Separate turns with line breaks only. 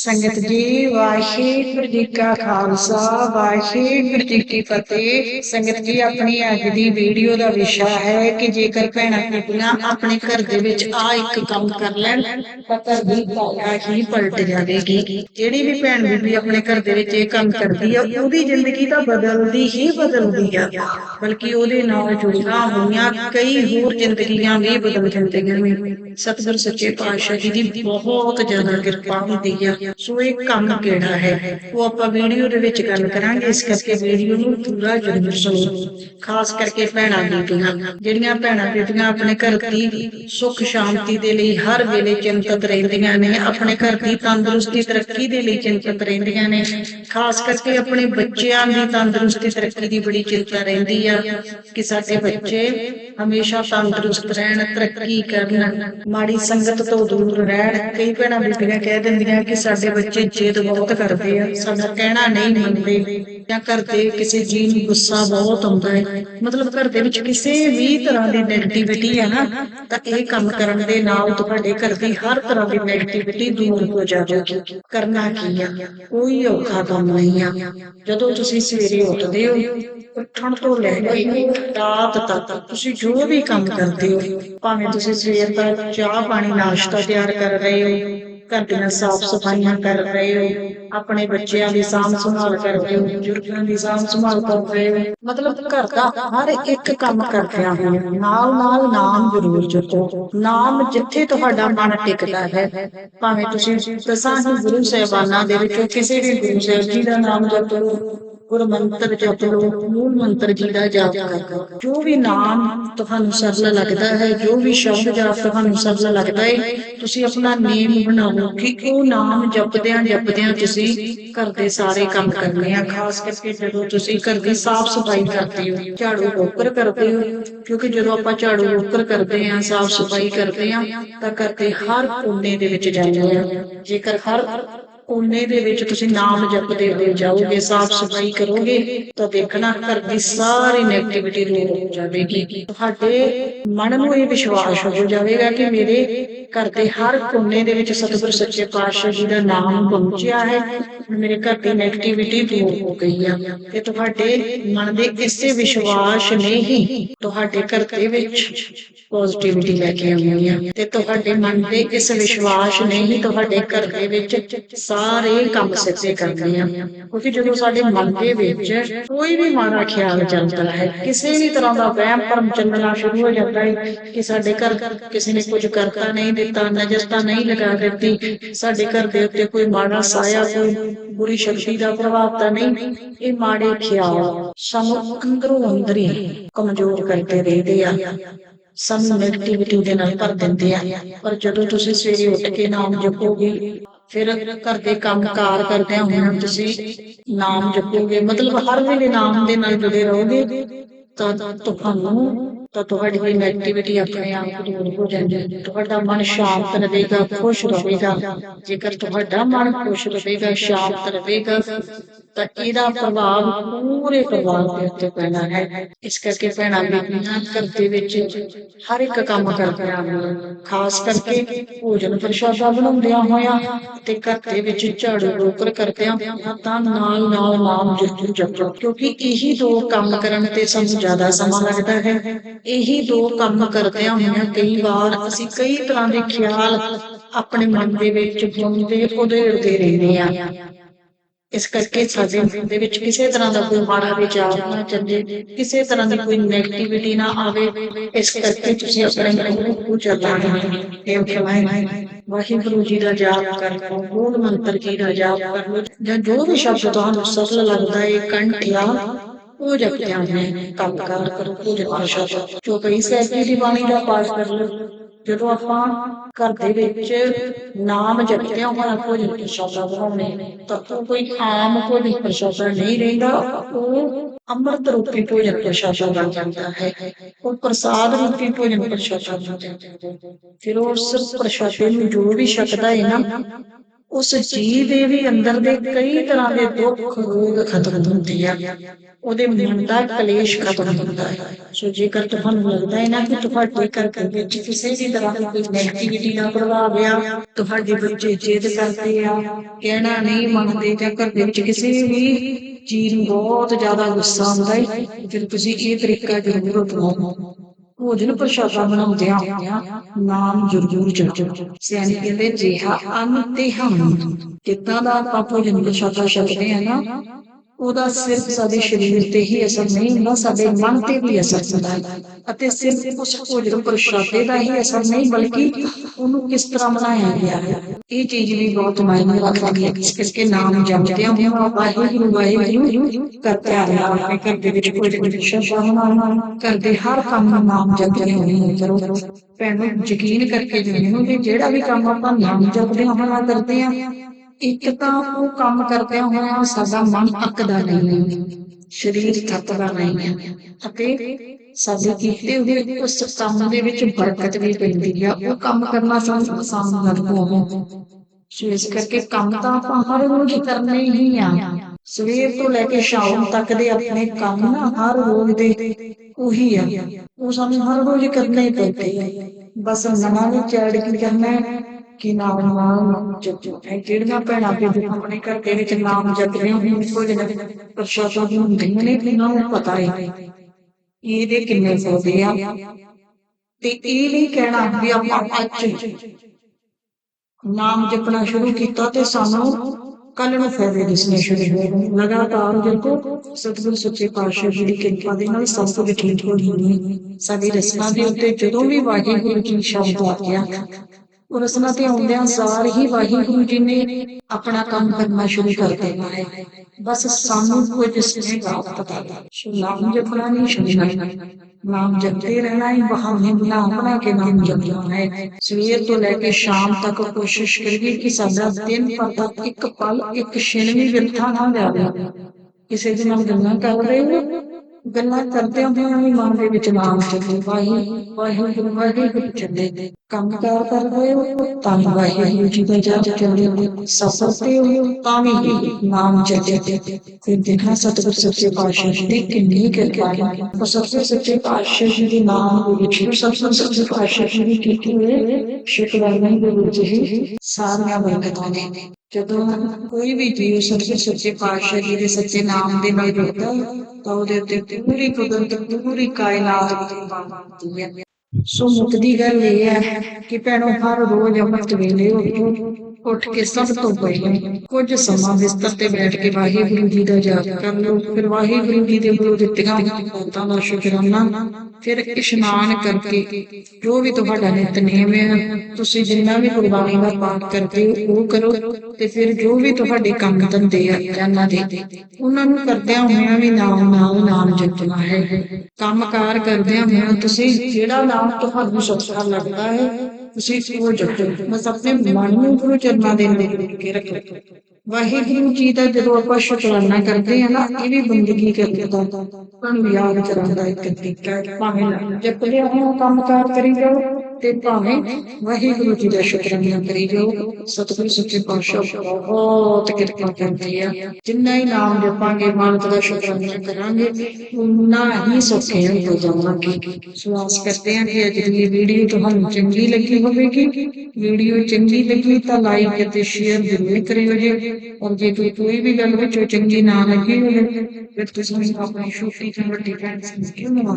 ਸੰਗਤ ਜੀ, ਵਾਹਿਗੁਰੂ ਜੀ ਕਾ ਖਾਲਸਾ, ਵਾਹਿਗੁਰੂ ਜੀ ਕੀ ਫਤਿਹ। ਸੰਗਤ ਜੀ, ਆਪਣੀ ਅੱਜ ਦੀ ਵੀਡੀਓ ਦਾ ਵਿਸ਼ਾ ਹੈ ਕਿ ਜੇਕਰ ਭੈਣਾਂ ਬੀਬੀਆਂ ਆਪਣੇ ਘਰ ਦੇ ਵਿੱਚ ਆ ਇੱਕ ਕੰਮ ਕਰ ਲੈਣ, ਤਾਂ ਘਰ ਦੀ ਕਾਇਆ ਹੀ ਪਲਟ ਜਾਵੇਗੀ। ਜਿਹੜੀ ਵੀ ਭੈਣ ਬੀਬੀ ਆਪਣੇ ਘਰ ਦੇ ਵਿੱਚ ਇਹ ਕੰਮ ਕਰਦੀ ਆ, ਉਹਦੀ ਜ਼ਿੰਦਗੀ ਤਾਂ ਬਦਲਦੀ ਹੀ ਬਦਲਦੀ ਆ। ਬਲਕਿ ਉਹਦੇ ਨਾਲ ਜੁੜੀਆਂ ਹੋਈਆਂ ਕਈ ਹੋਰ ਜ਼ਿੰਦਗੀਆਂ ਵੀ ਬਦਲ ਜਾਂਦੀਆਂ ਨੇ। ਸਤਿਗੁਰ ਸੱਚੇ ਪਾਤਸ਼ਾਹ ਜੀ ਦੀ ਬਹੁਤ ਜ਼ਿਆਦਾ ਕਿਰਪਾ ਹੁੰਦੀ ਆ। ਸੋ ਇਹ ਕੰਮ ਕਿਹੜਾ ਹੈ? ਉਹ ਆਪਾਂ ਵੀਡੀਓ ਦੇ ਵਿੱਚ ਗੱਲ ਕਰਾਂਗੇ, ਇਸ ਕਰਕੇ ਵੀਡੀਓ ਨੂੰ ਪੂਰਾ ਜ਼ਰੂਰ ਸੁਣੋ। ਖਾਸ ਕਰਕੇ ਭੈਣਾਂ ਬੀਬੀਆਂ, ਜਿਹੜੀਆਂ ਭੈਣਾਂ ਬੀਬੀਆਂ ਆਪਣੇ ਘਰ ਦੀ ਸੁੱਖ ਸ਼ਾਂਤੀ ਦੇ ਲਈ ਹਰ ਵੇਲੇ ਚਿੰਤਤ ਰਹਿੰਦੀਆਂ ਨੇ, ਆਪਣੇ ਘਰ ਦੀ ਤੰਦਰੁਸਤੀ ਤਰੱਕੀ ਦੇ ਲਈ ਚਿੰਤਤ ਰਹਿੰਦੀਆਂ ਨੇ। ਖਾਸ ਕਰਕੇ ਆਪਣੇ ਬੱਚਿਆਂ ਦੀ ਤੰਦਰੁਸਤੀ ਤਰੱਕੀ ਦੀ ਬੜੀ ਚਿੰਤਾ ਰਹਿੰਦੀ ਆ ਕਿ ਸਾਡੇ ਬੱਚੇ ਹਮੇਸ਼ਾ ਤੰਦਰੁਸਤ ਰਹਿਣ, ਤਰੱਕੀ ਕਰਨ, ਮਾੜੀ ਸੰਗਤ ਤੋਂ ਦੂਰ ਰਹਿਣ। ਕਈ ਭੈਣਾਂ ਬੀਬੀਆਂ ਕਹਿ ਦਿੰਦੀਆਂ ਕਿ ਸਾਡੇ ਬੱਚੇ ਜਿੱਦ ਬਹੁਤ ਕਰਦੇ ਆ, ਸਾਡਾ ਕਹਿਣਾ ਨਹੀਂ ਮੰਨਦੇ ਜਾਂ ਘਰ ਦੇ ਕਿਸੇ ਜੀ ਨੂੰ ਗੁੱਸਾ ਬਹੁਤ ਆਉਂਦਾ ਹੈ। ਮਤਲਬ ਘਰ ਦੇ ਵਿੱਚ ਕਿਸੇ ਵੀ ਤਰ੍ਹਾਂ ਦੀ ਨੈਗੇਟਿਵਿਟੀ ਹੈ ਨਾ, ਤਾਂ ਇਹ ਕੰਮ ਕਰਨ ਦੇ ਨਾਲ ਤੁਹਾਡੇ ਘਰ ਦੀ ਹਰ ਤਰ੍ਹਾਂ ਦੀ ਨੈਗੇਟਿਵਿਟੀ ਦੂਰ ਹੋ ਜਾਵੇਗੀ ਕਰਨਾ ਕੀ ਆ? ਕੋਈ ਔਖਾ ਕੰਮ ਨਹੀਂ ਆ। ਜਦੋਂ ਤੁਸੀਂ ਸਵੇਰੇ ਉੱਠਦੇ ਹੋ, ਉੱਠਣ ਤੋਂ ਲੈ ਕੇ ਰਾਤ ਤੱਕ ਤੁਸੀਂ ਜੋ ਵੀ ਕੰਮ ਕਰਦੇ ਹੋ, ਭਾਵੇਂ ਤੁਸੀਂ ਸਵੇਰ ਦਾ ਚਾਹ ਪਾਣੀ ਨਾਸ਼ਤਾ ਤਿਆਰ ਕਰ ਰਹੇ ਹੋ ਘਰ ਦੀਆਂ ਸਾਫ਼ ਸਫਾਈਆਂ ਕਰ ਰਹੇ ਹੋ, ਆਪਣੇ ਬੱਚਿਆਂ ਦੀ ਸਾਂਭ ਸੰਭਾਲ ਕਰ ਰਹੇ ਹੋ, ਬਜ਼ੁਰਗਾਂ ਦੀ ਸਾਂਭ ਸੰਭਾਲ ਕਰ ਰਹੇ ਹੋ। ਮਤਲਬ ਘਰ ਦਾ ਹਰ ਇੱਕ ਕੰਮ ਕਰਦਿਆਂ ਹੋਇਆ ਨਾਲ ਨਾਲ ਨਾਮ ਜ਼ਰੂਰ ਜਪੋ। ਨਾਮ ਜਿੱਥੇ ਤੁਹਾਡਾ ਮਨ ਟਿਕਦਾ ਹੈ। ਭਾਵੇਂ ਤੁਸੀਂ ਦਸਾਂ ਹੀ ਗੁਰੂ ਸਾਹਿਬਾਨਾਂ ਦੇ ਵਿੱਚੋਂ ਕਿਸੇ ਵੀ ਗੁਰੂ ਸਾਹਿਬ ਜੀ ਦਾ ਨਾਮ ਜਪੋ। ਗੁਰ ਮੰਤਰ ਜਪ ਲੋ ਮੂਲ ਮੰਤਰ ਜੀ ਦਾ ਜਾਪ ਕਰੋ। ਜੋ ਵੀ ਨਾਮ ਤੁਹਾਨੂੰ ਸਰਲ ਲੱਗਦਾ ਹੈ, ਜੋ ਵੀ ਸ਼ਬਦ ਜਾਪ ਤੁਹਾਨੂੰ ਸਰਲ ਲੱਗਦਾ ਹੈ, ਤੁਸੀਂ ਆਪਣਾ ਨੇਮ ਬਣਾਓ। ਕਿ ਉਹ ਨਾਮ ਜਪਦਿਆਂ ਜਪਦਿਆਂ ਤੁਸੀਂ ਘਰ ਦੇ ਸਾਰੇ ਕੰਮ ਕਰਨੇ ਆ। ਖਾਸ ਕਰਕੇ ਜਦੋਂ ਤੁਸੀਂ ਘਰ ਦੀ ਸਾਫ਼ ਸਫ਼ਾਈ ਕਰਦੇ ਹੋ, ਝਾੜੂ ਰੋਕਰ ਕਰਦੇ ਹੋ, ਕਿਉਂਕਿ ਜਦੋਂ ਆਪਾਂ ਝਾੜੂ ਰੋਕਰ ਕਰਦੇ ਆ ਸਾਫ਼ ਸਫ਼ਾਈ ਕਰਦੇ ਆ ਤਾਂ ਘਰ ਦੇ ਹਰ ਕੋਨੇ ਦੇ ਵਿੱਚ ਜਾਂਦੇ ਆ ਜੇਕਰ ਹਰ ਕੋਨੇ ਦੇ ਵਿੱਚ ਤੁਸੀਂ ਨਾਮ ਜਪਦੇ ਹੋਏ ਜਾਓਗੇ, ਸਾਫ਼ ਸਫ਼ਾਈ ਕਰੋਗੇ, ਤਾਂ ਦੇਖਣਾ ਘਰ ਦੀ ਸਾਰੀ ਨੈਗੇਟਿਵਿਟੀ ਦੂਰ ਹੋ ਜਾਵੇਗੀ। ਤੁਹਾਡੇ ਮਨ ਨੂੰ ਇਹ ਵਿਸ਼ਵਾਸ ਹੋ ਜਾਵੇਗਾ ਕਿ ਮੇਰੇ ਘਰ ਦੇ ਹਰ ਕੋਨੇ ਦੇ ਵਿੱਚ ਸਤਿਗੁਰ ਸੱਚੇ ਪਾਤਸ਼ਾਹ ਜੀ ਦਾ ਨਾਮ ਪਹੁੰਚਿਆ ਹੈ, ਮੇਰੇ ਘਰ ਦੀ ਨੈਗੇਟਿਵਿਟੀ ਦੂਰ ਹੋ ਗਈ ਆ। ਤੇ ਤੁਹਾਡੇ ਮਨ ਦੇ ਇਸੇ ਵਿਸ਼ਵਾਸ ਨੇ ਹੀ ਤੁਹਾਡੇ ਘਰ ਦੇ ਵਿੱਚ ਪੋਜ਼ਿਟਿਵਿਟੀ ਲੈ ਕੇ ਆਉਣੀ ਆ। ਤੇ ਤੁਹਾਡੇ ਮਨ ਦੇ ਇਸ ਵਿਸ਼ਵਾਸ ਨੇ ਹੀ ਤੁਹਾਡੇ ਘਰ ਦੇ ਵਿੱਚ ਸਾਰੇ ਕੰਮ ਸਿੱਧੇ ਕਰਨੇ ਆ ਕਿਉਂਕਿ ਜਦੋਂ ਸਾਡੇ ਮਨ ਦੇ ਵਿੱਚ ਕੋਈ ਵੀ ਮਾੜਾ ਖਿਆਲ ਚੱਲਦਾ ਹੈ, ਕਿਸੇ ਵੀ ਤਰ੍ਹਾਂ ਦਾ ਵਹਿਮ ਭਰਮ ਚੱਲਣਾ ਸ਼ੁਰੂ ਹੋ ਜਾਂਦਾ ਹੈ ਕਿ ਸਾਡੇ ਘਰ ਕਿਸੇ ਨੇ ਕੁਝ ਕਰਤਾ ਨਹੀਂ ਦਿੱਤਾ ਨਜ਼ਰ ਨਹੀਂ ਲਗਾ ਦਿੱਤੀ, ਸਾਡੇ ਘਰ ਦੇ ਉੱਤੇ ਕੋਈ ਮਾੜਾ ਸਾਇਆ, ਕੋਈ ਬੁਰੀ ਸ਼ਕਤੀ ਦਾ ਪ੍ਰਭਾਵ ਤਾਂ ਨਹੀਂ। ਇਹ ਮਾੜੇ ਖਿਆਲ ਸਾਨੂੰ ਅੰਦਰੋਂ ਅੰਦਰ ਹੀ ਕਮਜ਼ੋਰ ਕਰਦੇ ਰਹਿੰਦੇ ਆ ਸਾਨੂੰ ਨੈਗੇਟਿਵਿਟੀ ਦੇ ਨਾਲ ਭਰ ਦਿੰਦੇ ਆ। ਪਰ ਜਦੋਂ ਤੁਸੀਂ ਸਵੇਰੇ ਉੱਠ ਕੇ ਨਾਮ ਜਪੋਗੇ ਫਿਰ ਘਰ ਦੇ ਕੰਮ ਕਾਰ ਕਰਦਿਆਂ ਤੁਸੀਂ ਨਾਮ ਜਪੋਗੇ। ਮਤਲਬ ਹਰ ਵੇਲੇ ਨਾਮ ਦੇ ਨਾਲ ਜੁੜੇ ਰਹੋਗੇ। ਤਾਂ ਤੁਹਾਨੂੰ, ਤਾਂ ਤੁਹਾਡੀ ਨੈਗੇਟਿਵਿਟੀ ਆਪਣੇ ਆਪ ਦੂਰ ਹੋ ਜਾਂਦੀ ਹੈ। ਤੁਹਾਡਾ ਮਨ ਸ਼ਾਂਤ ਰਹੇਗਾ, ਖੁਸ਼ ਰਹੇਗਾ। ਜੇਕਰ ਤੁਹਾਡਾ ਮਨ ਖੁਸ਼ ਰਹੇਗਾ, ਸ਼ਾਂਤ ਰਹੇਗਾ ਤਾਂ ਇਹਦਾ ਪ੍ਰਭਾਵ ਪੂਰੇ ਪਰਿਵਾਰ ਦੇ ਉੱਤੇ ਪੈਣਾ ਹੈ। ਇਸ ਕਰਕੇ ਭੈਣਾਂ ਬੀਬੀਆਂ ਘਰ ਦੇ ਵਿੱਚ ਹਰ ਇੱਕ ਕੰਮ ਕਰਦਿਆਂ ਹੋਇਆ ਖਾਸ ਕਰਕੇ ਭੋਜਨ ਪ੍ਰਸ਼ਾਦਾ ਬਣਾਉਂਦਿਆਂ ਹੋਇਆ ਤੇ ਘਰ ਦੇ ਵਿੱਚ ਝਾੜੂ ਰੋਕਰ ਕਰਦਿਆਂ ਤਾਂ ਨਾਲ ਨਾਲ ਨਾਮ ਜਪੋ ਜਪੋ, ਕਿਉਂਕਿ ਇਹੀ ਦੋ ਕੰਮ ਕਰਨ ਤੇ ਸਾਨੂੰ ਜ਼ਿਆਦਾ ਸਮਾਂ ਲੱਗਦਾ ਹੈ। ਇਹੀ ਦੋ ਕੰਮ ਕਰਦਿਆਂ ਹੋਇਆ ਕਈ ਵਾਰ ਅਸੀਂ ਕਈ ਤਰ੍ਹਾਂ ਦੇ ਖਿਆਲ ਆਪਣੇ ਮਨ ਦੇ ਵਿੱਚ ਘੁੰਮਦੇ ਉਧੇੜਦੇ ਰਹਿੰਦੇ ਆ। ਇਸ ਕਰਕੇ ਸਾਡੇ ਮਨ ਦੇ ਵਿੱਚ ਕਿਸੇ ਤਰ੍ਹਾਂ ਦਾ ਕੋਈ ਮਾੜਾ ਵਿਚਾਰ ਨਾ ਚੱਲੇ, ਕਿਸੇ ਤਰ੍ਹਾਂ ਦੀ ਕੋਈ ਨੈਗੇਟਿਵਿਟੀ ਨਾ ਆਵੇ। ਇਸ ਕਰਕੇ ਤੁਸੀਂ ਆਪਣੇ ਮਨ ਨੂੰ ਪੂਜਾ ਕਰਨਾ ਹੈ ਖਵਾਏ ਵਾਹਿਗੁਰੂ ਜੀ ਦਾ ਜਾਪ ਕਰ ਮੂਲ ਮੰਤਰ ਜੀ ਦਾ ਜਾਪ ਕਰ ਜਾਂ ਜੋ ਵੀ ਸ਼ਬਦ ਤੁਹਾਨੂੰ ਸਰਲ ਲੱਗਦਾ ਹੈ ਕੰਠਿਆ ਉਹ ਜਪਦੇ ਨੇ ਕੰਮ ਕਾਰ ਕਰੋ, ਪੂਜਾ ਭਾਸ਼ਾ ਚੋਪਈ ਸਾਹਿਬ ਜੀ ਦੀ ਬਾਣੀ ਦਾ ਪਾਠ ਕਰ ਲਓ। ਜਦੋਂ ਆਪਾਂ ਘਰ ਦੇ ਵਿੱਚ ਨਾਮ ਜਪਦੇ ਹਾਂ ਹੋਇਆ ਕੋਈ ਪ੍ਰਸ਼ਾਦਾ ਬਣਾਉਣੇ ਤਾਂ ਉਹ ਕੋਈ ਆਮ ਕੋਈ ਪ੍ਰਸ਼ਾਦਾ ਨਹੀਂ ਰਹਿੰਦਾ, ਉਹ ਅੰਮ੍ਰਿਤ ਰੂਪੀ ਭੋਜਨ ਪ੍ਰਸ਼ਾਦਾ ਬਣ ਜਾਂਦਾ ਹੈ। ਉਹ ਪ੍ਰਸਾਦ ਰੂਪੀ ਭੋਜਨ ਪ੍ਰਸ਼ਾਦਾ ਬਣ ਜਾਂਦਾ ਹੈ। ਫਿਰ ਉਸ ਪ੍ਰਸ਼ਾਦੇ ਨੂੰ ਜੋ ਵੀ ਛਕਦਾ ਹੈ ਨਾ। ਉਸ ਜੀਵ ਦੇ ਵੀ ਅੰਦਰ ਦੇ ਕਈ ਤਰ੍ਹਾਂ ਦੇ ਦੁੱਖ ਰੋਗ ਖਤਮ ਹੁੰਦੇ ਆ। ਉਹਦੇ ਮਨ ਦਾ ਕਲੇਸ਼ ਖਤਮ ਹੁੰਦਾ ਹੈ। ਸੋ ਜੇਕਰ ਤੁਹਾਨੂੰ ਲੱਗਦਾ ਹੈ ਨਾ ਕਿ ਤੁਹਾਡੇ ਦੇ ਵਿੱਚ ਕਿਸੇ ਵੀ ਤਰ੍ਹਾਂ ਦੀ ਕੋਈ ਨੈਗੇਟਿਵਿਟੀ ਦਾ ਪ੍ਰਭਾਵ ਆ ਤੁਹਾਡੇ ਬੱਚੇ ਜਿੱਦ ਕਰਦੇ ਆ ਕਹਿਣਾ ਨਹੀਂ ਮੰਨਦੇ ਜਾਂ ਘਰ ਵਿੱਚ ਕਿਸੇ ਵੀ ਚੀਜ਼ ਨੂੰ ਬਹੁਤ ਜ਼ਿਆਦਾ ਗੁੱਸਾ ਆਉਂਦਾ ਹੈ ਫਿਰ ਤੁਸੀਂ ਇਹ ਤਰੀਕਾ ਜ਼ਰੂਰ ਅਪਣਾਓ। ਭੋਜਨ ਪ੍ਰਸ਼ਾਦਾ ਬਣਾਉਂਦਿਆਂ ਨਾਮ ਜ਼ਰੂਰ ਜਪੋ ਸਿਆਣੇ ਕਹਿੰਦੇ, ਜਿਹਾ ਅੰਨ ਤੇ ਹਮ। ਕਿੱਦਾਂ ਦਾ ਆਪਾਂ ਭੋਜਨ ਪ੍ਰਸ਼ਾਦਾ ਛਕਦੇ ਆ ਨਾ ਉਹਦਾ ਸਿਰਫ ਸਾਡੇ ਸਰੀਰ ਤੇ ਹੀ ਅਸਰ ਨਹੀਂ ਹੁੰਦਾ ਸਾਡੇ ਮਨ ਤੇ ਵੀ ਅਸਰ ਹੁੰਦਾ ਹੈ। ਅਤੇ ਸਿਰਫ ਉਸ ਭੋਜਨ ਪ੍ਰਸ਼ਾਦੇ ਦਾ ਹੀ ਅਸਰ ਨਹੀਂ, ਬਲਕਿ ਉਹਨੂੰ ਕਿਸ ਤਰ੍ਹਾਂ ਬਣਾਇਆ ਗਿਆ ਹੈ। ਇਹ ਚੀਜ਼ ਵੀ ਬਹੁਤ ਮਾਇਨੇ ਰੱਖਦੀ ਹੈ। ਇਸ ਕਰਕੇ ਨਾਮ ਜਪਦੇ ਹਾਂ ਵਾਹਿਗੁਰੂ ਵਾਹਿਗੁਰੂ ਕਰਤੇ ਆ ਰਿਹਾ। ਆਪਣੇ ਘਰ ਦੇ ਵਿੱਚ ਕੋਈ ਨਾ ਕੋਈ ਕਰਦੇ ਹਰ ਕੰਮ ਨੂੰ ਨਾਮ ਜਪਦੇ ਹੋਏ ਕਰੋ ਭੈਣੋ, ਯਕੀਨ ਕਰਕੇ ਜਾਣੋ ਕਿ ਜਿਹੜਾ ਵੀ ਕੰਮ ਆਪਾਂ ਨਾਮ ਜਪਦੇ ਹੋਣਾ ਕਰਦੇ ਹਾਂ ਇੱਕ ਤਾਂ ਉਹ ਕੰਮ ਕਰਦਿਆਂ ਹੋਇਆਂ ਸਾਡਾ ਮਨ ਅੱਕਦਾ ਨਹੀਂ ਹੈ ਸਰੀਰ ਥੱਕਦਾ ਨਹੀਂ ਹੈ ਅਤੇ ਸਾਡੇ ਕੀਤੇ ਹੋਏ ਉਸ ਕੰਮ ਦੇ ਵਿੱਚ ਬਰਕਤ ਵੀ ਪੈਂਦੀ ਆ ਉਹ ਕੰਮ ਕਰਨਾ ਸਾਨੂੰ ਆਸਾਨ ਲੱਗਦਾ ਹੈ। ਇਸ ਕਰਕੇ ਕੰਮ ਤਾਂ ਆਪਾਂ ਹਰ ਰੋਜ਼ ਕਰਨੇ ਹੀ ਆ। ਸਵੇਰ ਤੋਂ ਲੈ ਕੇ ਸ਼ਾਮ ਤੱਕ ਦੇ ਆਪਣੇ ਕੰਮ ਨਾ ਹਰ ਰੋਜ਼ ਦੇ ਉਹੀ ਆ। ਉਹ ਸਾਨੂੰ ਹਰ ਰੋਜ਼ ਕਰਨੇ ਹੀ ਪੈਂਦੇ ਆ। ਬਸ ਨਵਾਂ ਵਿੱਚ ਚੜ ਕੇ ਕਰਨਾ ਹੈ ਕਿ ਨਾਮ ਨਾਮ ਜਪੋ। ਇਹ ਜਿਹੜੀਆਂ ਭੈਣਾਂ ਵੀ ਆਪਣੇ ਘਰ ਦੇ ਵਿੱਚ ਨਾਮ ਜਪਦੇ ਹੋਣ ਕੋਈ ਨਾ ਪ੍ਰਸ਼ਾਦਾ ਦੀ ਹੁੰਦੀਆਂ ਨੇ ਇਹਨਾਂ ਨੂੰ ਪਤਾ ਹੈ। ਇਹਦੇ ਕਿੰਨੇ ਫਾਇਦੇ ਆ? ਤੇ ਇਹ ਨਹੀਂ ਕਹਿਣਾ ਵੀ ਆਪਾਂ ਅੱਜ ਨਾਮ ਜਪਣਾ ਸ਼ੁਰੂ ਕੀਤਾ ਤੇ ਸਾਨੂੰ ਕੱਲ ਨੂੰ ਫਾਇਦੇ ਦਿਸਣੇ ਸ਼ੁਰੂ ਹੋ ਗਏ। ਲਗਾਤਾਰ ਜਦੋਂ ਸਤਿਗੁਰ ਸੱਚੇ ਪਾਤਸ਼ਾਹ ਜੀ ਦੀ ਕਿਰਪਾ ਦੇ ਨਾਲ ਸਭ ਕੁਝ ਠੀਕ ਹੋ ਜਾਣੀ ਸਾਡੀ ਰਸਨਾ ਦੇ ਉੱਤੇ ਜਦੋਂ ਵੀ ਵਾਹਿਗੁਰੂ ਜੀ ਸ਼ਬਦ ਆ ਗਿਆ ਰਸਨਾ ਤੇ ਆਉਂਦਿਆਂ ਸਾਰ ਹੀ ਵਾਹਿਗੁਰੂ ਜੀ ਨੇ ਆਪਣਾ ਕੰਮ ਕਰਨਾ ਸ਼ੁਰੂ ਕਰ ਦੇਣਾ ਹੈ। ਬਸ ਸਾਨੂੰ ਕੁਝ ਸਨੇ ਦਾ ਪਤਾ ਨਾਮ ਜਪਣਾ ਨਹੀਂ ਛੱਡਣਾ ਨਾਮ ਜਪਦੇ ਰਹਿਣਾ ਹੀ ਬਹਾਨੇ ਬਣਾ ਬਣਾ ਕੇ ਨਾਮ ਜਪਣਾ ਹੈ। ਸਵੇਰ ਤੋਂ ਲੈ ਕੇ ਸ਼ਾਮ ਤੱਕ ਕੋਸ਼ਿਸ਼ ਕਰੀਏ ਕਿ ਸਾਡਾ ਦਿਨ ਭਰ ਦਾ ਇੱਕ ਪਲ, ਇੱਕ ਛਿਣ ਵੀ ਵਿਰਥਾ ਨਾ ਜਾਵੇ। ਕਿਸੇ ਦੇ ਨਾਲ ਗੱਲਾਂ ਕਰ ਰਹੇ ਹੋ? ਗੱਲਾਂ ਕਰਦੇ ਹੋਏ ਵੀ ਮਨ ਦੇ ਵਿੱਚ ਨਾਮ ਚੱਲੇ ਵਾਹਿਗੁਰੂ ਵਾਹਿਗੁਰੂ ਵਾਹਿਗੁਰੂ ਚੱਲੇ। ਕੰਮ ਕਾਰ ਕਰ ਰਹੇ ਹੋ, ਤਾਂ ਵੀ ਵਾਹਿਗੁਰੂ ਜੀ ਦਾ ਜਾਪ ਚੱਲੇ ਸਫਰ ਤੇ ਹੋ, ਤਾਂ ਵੀ ਨਾਮ ਚੱਲੇ ਫਿਰ ਦੇਖਣਾ ਸਤਿਗੁਰ ਸੱਚੇ ਪਾਤਸ਼ਾਹ ਜੀ ਦੀ ਕਿੰਨੀ ਕਿਰਪਾ ਹੈ। ਉਹ ਸੱਚੇ ਸੱਚੇ ਪਾਤਸ਼ਾਹ ਜੀ ਦੇ ਨਾਮ ਦੇ ਵਿੱਚ ਸਭ ਸੱਚੇ ਪਾਤਸ਼ਾਹ ਜੀ ਦੀ ਕੀਤੀ ਹੋਈ ਸ਼ੁਕਰਾਨਾ ਦੇ ਵਿੱਚ ਹੀ ਸਾਰੀਆਂ ਬਰਕਤਾਂ ਨੇ। ਜਦੋਂ ਕੋਈ ਵੀ ਜੀਵ ਸੱਚੇ ਸੱਚੇ ਪਾਤਸ਼ਾਹ ਜੀ ਦੇ ਸੱਚੇ ਨਾਮ ਦੇ ਨਾਲ ਜੁੜਦਾ, ਤਾਂ ਉਹਦੇ ਉੱਤੇ ਪੂਰੀ ਕੁਦਰਤ, ਪੂਰੀ ਕਾਇਨਾਤ ਬਣਦੀ ਹੈ। ਸੋ ਮੁੱਕਦੀ ਗੱਲ ਇਹ ਹੈ ਕਿ ਭੈਣੋ, ਹਰ ਰੋਜ਼ ਅੰਮ੍ਰਿਤ ਵੇਲੇ ਉੱਠੋ, ਉੱਠ ਕੇ ਸਭ ਤੋਂ ਪਹਿਲਾਂ ਕੁਝ ਸਮਾਂ ਬਿਸਤਰ ਤੇ ਬੈਠ ਕੇ ਵਾਹਿਗੁਰੂ ਜੀ ਦਾ ਜਾਪ ਕਰ ਲਓ। ਫਿਰ ਵਾਹਿਗੁਰੂ ਜੀ ਦੇ ਵੱਲੋਂ ਦਿੱਤੀਆਂ ਬੋਲਤਾਂ ਦਾ ਸ਼ੁਕਰਾਨਾ ਫਿਰ ਇਸ਼ਨਾਨ ਕਰਕੇ ਜੋ ਵੀ ਤੁਹਾਡਾ ਨਿਤਨੇਮ ਹੈ, ਤੁਸੀਂ ਜਿੰਨਾ ਵੀ ਗੁਰਬਾਣੀ ਦਾ ਪਾਠ ਕਰਦੇ ਹੋ, ਉਹ ਕਰੋ ਤੇ ਫਿਰ ਜੋ ਵੀ ਤੁਹਾਡੇ ਕੰਮ ਧੰਦੇ ਆ ਜਾਨਾਂ ਦੇ, ਉਹਨਾਂ ਨੂੰ ਕਰਦਿਆਂ ਹੋਇਆਂ ਵੀ ਨਾਮ ਨਾਲ ਨਾਮ ਜਪਣਾ ਹੈ। ਕੰਮਕਾਰ ਕਰਦਿਆਂ ਹੋਇਆਂ ਤੁਸੀਂ ਜਿਹੜਾ ਨਾਮ ਤੁਹਾਨੂੰ ਸੌਖਾ ਲੱਗਦਾ ਹੈ, ਤੁਸੀਂ ਉਹ ਜਪੋ। ਬਸ ਆਪਣੇ ਮਨ ਨੂੰ ਗੁਰੂ ਚਰਨਾਂ ਦੇ ਨਾਲ ਰੱਖੋ। ਵਾਹਿਗੁਰੂ ਜੀ ਦਾ ਜਦੋਂ ਆਪਾਂ ਸ਼ੁਕਰਾਨਾ ਕਰਦੇ ਆ ਨਾ, ਇਹ ਵੀ ਬੰਦਗੀ ਕਰਕੇ ਦਾ ਤੁਹਾਨੂੰ ਯਾਦ ਕਰਨ ਦਾ ਇੱਕ ਤਰੀਕਾ ਹੈ। ਭਾਵੇਂ ਜਪਦੇ ਹੋ ਕੰਮ ਕਾਰ ਕਰੀ ਜਾਓ ਤੇ ਭਾਵੇਂ ਵਾਹਿਗੁਰੂ ਜੀ ਦਾ ਸ਼ੁਕਰਾਨਾ ਕਰੀ ਜਾਓ, ਸਤਿਗੁਰੂ ਸੱਚੇ ਪਾਤਸ਼ਾਹ ਬਹੁਤ ਕਿਰਪਾ ਕਰਦੇ ਆ। ਜਿੰਨਾ ਹੀ ਨਾਮ ਜਪਾਂਗੇ, ਮਾਲਕ ਦਾ ਸ਼ੁਕਰਾਨਾ ਕਰਾਂਗੇ, ਉਨਾ ਹੀ ਸੌਖੇ ਹੋ ਜਾਵਾਂਗੇ। ਸਵਾਸ ਕਰਦੇ ਹਾਂ ਕਿ ਅੱਜ ਦੀ ਵੀਡੀਓ ਤੁਹਾਨੂੰ ਚੰਗੀ ਲੱਗੀ ਹੋਵੇਗੀ। ਵੀਡੀਓ ਚੰਗੀ ਲੱਗੀ ਤਾਂ ਲਾਈਕ ਅਤੇ ਸ਼ੇਅਰ ਜ਼ਰੂਰ ਕਰਿਓ ਜੀ। ਔਰ ਜੇ ਕੋਈ ਕੋਈ ਵੀ ਗੱਲ ਵਿੱਚ ਚੰਗੀ ਨਾ ਲੱਗੀ ਹੋਵੇ, ਫਿਰ ਤੁਸੀਂ ਆਪਣੀ ਛੋਟੀ ਜਿਹੀ ਵੱਡੀ ਫਰੈਂਡਸ ਨੂੰ ਕਿਉਂ ਨਾ